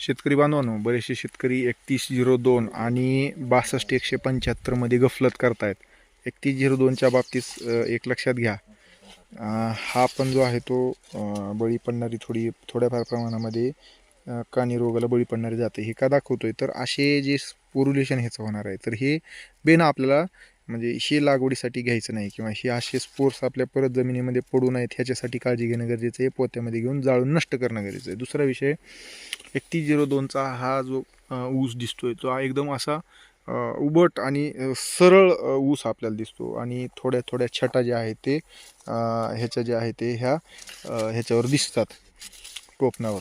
शेतकरी बांधवांनो बरेचसे शेतकरी एकतीस झिरो दोन आणि बासष्ट एकशे पंच्याहत्तरमध्ये गफलत करतायत. एकतीस झिरो दोनच्या बाबतीत एक लक्षात घ्या. हा पण जो आहे तो बळी पडणारी थोडी थोड्याफार प्रमाणामध्ये कानी रोगाला बळी पडणारी जाते हे का दाखवतोय? तर असे जे पोरुलेशन ह्याचं होणार आहे तर हे बेन आपल्याला म्हणजे हे लागवडीसाठी घ्यायचं नाही किंवा हे असे स्पोर्स आपल्या परत जमिनीमध्ये पडू नयेत ह्याच्यासाठी काळजी घेणं गरजेचं आहे पोत्यामध्ये घेऊन जाळून नष्ट करणं गरजेचं आहे. दुसरा विषय एकतीस झिरो दोनचा हा जो ऊस दिसतोय तो हा एकदम असा उबट आणि सरळ ऊस आपल्याला दिसतो. आणि थोड्या थोड्या छटा ज्या आहेत ते ह्याच्या ज्या आहेत ते ह्या ह्याच्यावर दिसतात टोपणावर.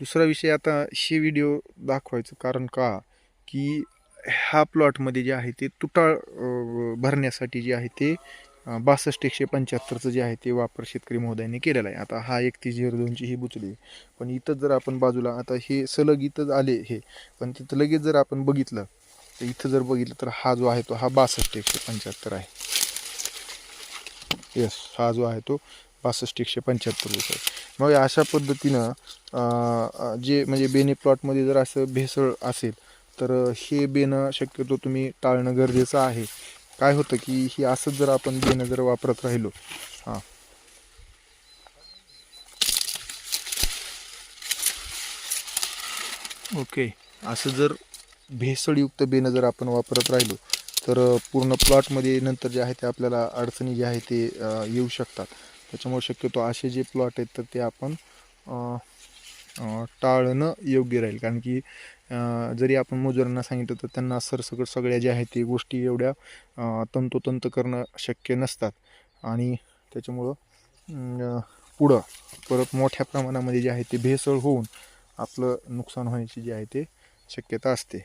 दुसरा विषय आता हे व्हिडिओ दाखवायचं कारण का? की ह्या प्लॉटमध्ये जे आहे ते तुटाळ भरण्यासाठी जे आहे ते बासष्ट एकशे पंच्याहत्तरचं जे आहे ते वापर शेतकरी महोदयाने केलेला आहे. आता हा एकतीस झिरो दोनची ही बुचली आहे. पण इथं जर आपण बाजूला आता हे सलग इथं आले हे पण तिथं लगेच जर आपण बघितलं तर इथं जर बघितलं तर हा जो आहे तो हा बासष्ट एकशे पंच्याहत्तर आहे. येस हा जो आहे तो बासष्ट एकशे पंच्याहत्तर रुपये आहे. मग अशा पद्धतीनं जे म्हणजे बेने प्लॉटमध्ये जर असं भेसळ असेल तर हे बेणं शक्यतो तुम्ही टाळणं गरजेचं आहे. काय होतं की ही असंच जर आपण बेणं जर वापरत राहिलो हां. ओके असं जर भेसळयुक्त बेणं जर आपण वापरत राहिलो तर पूर्ण प्लॉटमध्ये नंतर जे आहे ते आपल्याला अडचणी जे आहे ते येऊ शकतात. त्याच्यामुळे शक्यतो असे जे प्लॉट आहेत तर ते आपण टाळणं योग्य राहील. कारण की जरी आपण मजुरांना सांगितलं तर त्यांना सरसकट सगळ्या ज्या आहेत ते गोष्टी एवढ्या तंतोतंत करणं शक्य नसतात. आणि त्याच्यामुळं पुढं परत मोठ्या प्रमाणामध्ये जे आहे ते भेसळ होऊन आपलं नुकसान होण्याची जी आहे ते शक्यता असते.